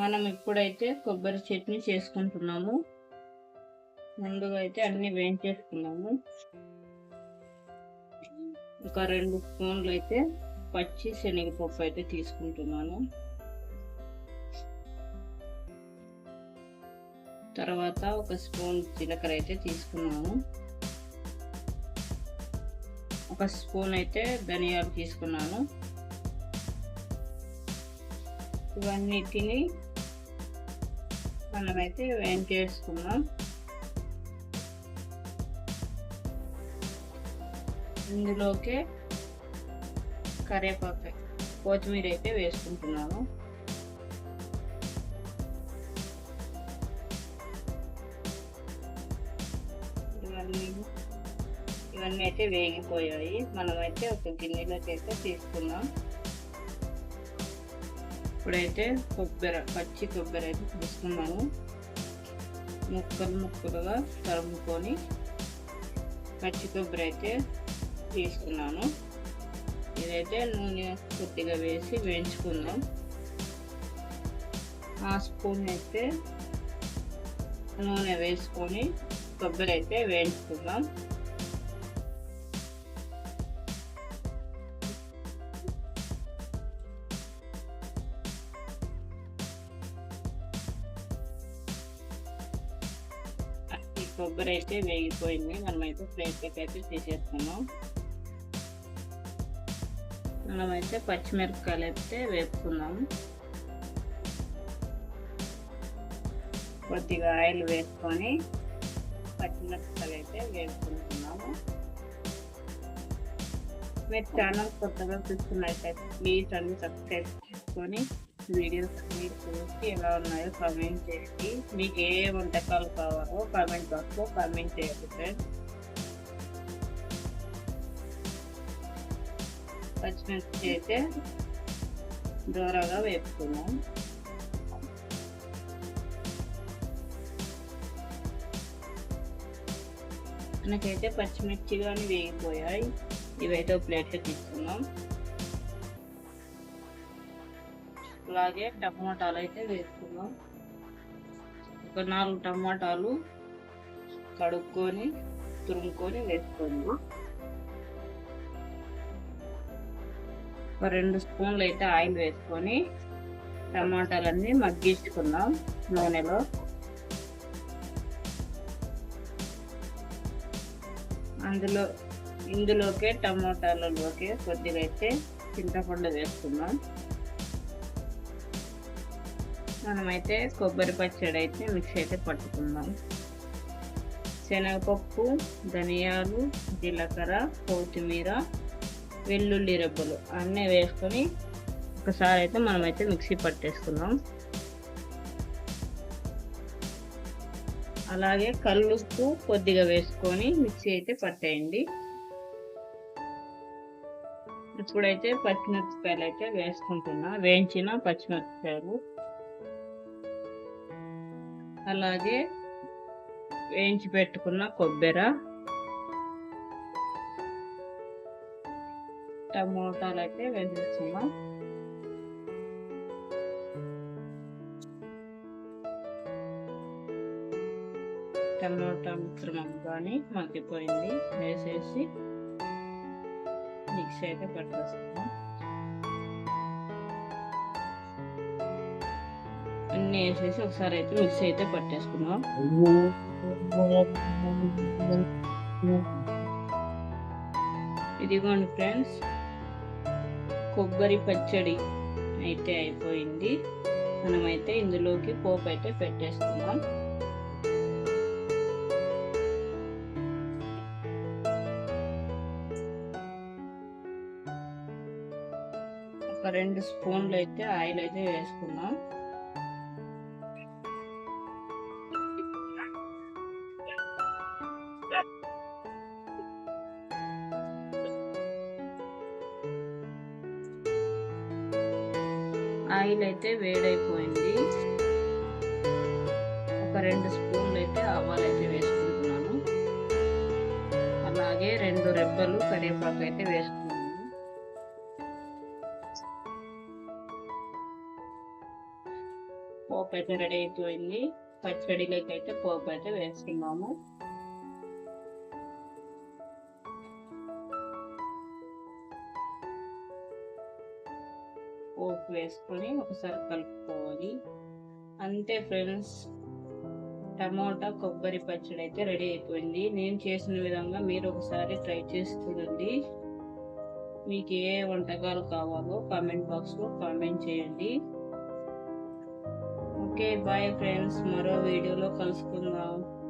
మనం ఇప్పుడైతే కొబ్బరి చట్నీ చేసుకుంటున్నాము. ముందుగా అయితే అన్ని వేయించేసుకున్నాము ఒక రెండు స్పూన్లు అయితే పచ్చి శనగపప్పు అయితే తీసుకుంటున్నాను. తర్వాత ఒక స్పూన్ జీలకర్ర అయితే తీసుకున్నాను. ఒక స్పూన్ అయితే ధనియాలు తీసుకున్నాను. ఇవన్నిటిని మనమైతే వేయించేసుకున్నాం ఇందులోకే కరివేపాకు కొత్తిమీర అయితే వేసుకుంటున్నాను. ఇవన్నీ ఇవన్నీ అయితే వేగిపోయాయి. మనమైతే ఒక గిన్నెలోకి అయితే తీసుకున్నాం ఇప్పుడైతే కొబ్బరి పచ్చి కొబ్బరి అయితే తీసుకున్నాము ముక్కలు ముక్కలుగా తరుముకొని పచ్చి కొబ్బరి అయితే తీసుకున్నాను. ఇదైతే నూనె కొద్దిగా వేసి వేయించుకుందాం. ఆ స్పూన్ అయితే నూనె వేసుకొని కొబ్బరి అయితే వేయించుకుందాం. కొబ్బరి అయితే వేగిపోయింది. మనమైతే ప్లేట్లకి అయితే తీసేసుకున్నాం. మనమైతే పచ్చిమిరపకాయలు అయితే వేసుకున్నాం కొద్దిగా ఆయిల్ వేసుకొని పచ్చిమిరపకాయలు అయితే వేసుకుంటున్నాము మీరు ఛానల్ కొత్తగా చూస్తున్నట్టయితే ప్లీజ్ అన్ని సబ్స్క్రైబ్ చేసుకొని వీడియోస్ అన్ని చూసి ఎలా ఉన్నాయో కామెంట్ చేయండి. మీకు ఏ వంటకాలు కావాలో కామెంట్ బాక్స్లో కామెంట్ చేయండి ఫ్రెండ్స్ పచ్చిమిర్చి అయితే దూరంగా వేపుకున్నాం మనకైతే పచ్చిమిర్చి కానీ వేగిపోయాయి. ఇవైతే ప్లేట్లో తీసుకున్నాం అలాగే టమాటాలు అయితే వేసుకున్నాం ఒక నాలుగు టమాటాలు కడుక్కొని తురుముకొని వేసుకుందాం. ఒక రెండు స్పూన్లు అయితే ఆయిల్ వేసుకొని టమాటాలన్నీ మగ్గించుకుందాం నూనెలో. అందులో ఇందులోకే టమాటాలలోకి కొద్దిగా అయితే చింతపండు వేసుకుందాం. మనమైతే కొబ్బరి పచ్చడి అయితే మిక్స్ అయితే పట్టుకుందాం. శనగపప్పు ధనియాలు జీలకర్ర కొత్తిమీర వెల్లుల్లి రెబ్బలు అన్నీ వేసుకొని ఒకసారి అయితే మనమైతే మిక్సీ పట్టేసుకుందాం. అలాగే కల్లుప్పు కొద్దిగా వేసుకొని మిక్సీ అయితే పట్టేయండి. ఇప్పుడైతే పచ్చిమిరపకాయలు అయితే వేసుకుంటున్నా. వేయించిన పచ్చిమిరపకాయలు. అలాగే వేయించి పెట్టుకున్న కొబ్బరి టమోటాలు అయితే వేసేస్తున్నాం టమోటా మిశ్రమం కానీ మగ్గిపోయింది వేసేసి మిక్సీ అయితే పట్టేస్తున్నాం అన్నీ వేసేసి ఒకసారి అయితే మిక్స్ అయితే పట్టేసుకున్నాం ఇదిగోండి ఫ్రెండ్స్ కొబ్బరి పచ్చడి అయితే అయిపోయింది. మనమైతే ఇందులోకి పోపు అయితే పెట్టేసుకుందాం. ఒక రెండు స్పూన్లు అయితే ఆయిల్ అయితే వేసుకుందాం. ఆయిల్ అయితే వేడైపోయింది. ఒక రెండు స్పూన్లు అయితే ఆవాలు అయితే వేసుకుంటున్నాను. అలాగే రెండు రెబ్బలు కరివేపాకు అయితే వేసుకున్నాను. పోపు అయితే రెడీ అయిపోయింది. పచ్చడిలోకి అయితే పోపు అయితే వేసుకున్నాము. పోపు వేసుకొని ఒకసారి కలుపుకోవాలి. అంతే ఫ్రెండ్స్. టమోటా కొబ్బరి పచ్చడి అయితే రెడీ అయిపోయింది. నేను చేసిన విధంగా మీరు ఒకసారి ట్రై చేసి చూడండి. మీకు ఏ వంటకాలు కావాలో కామెంట్ బాక్స్లో కామెంట్ చేయండి. Okay bye friends. మరో వీడియోలో కలుసుకుందాం.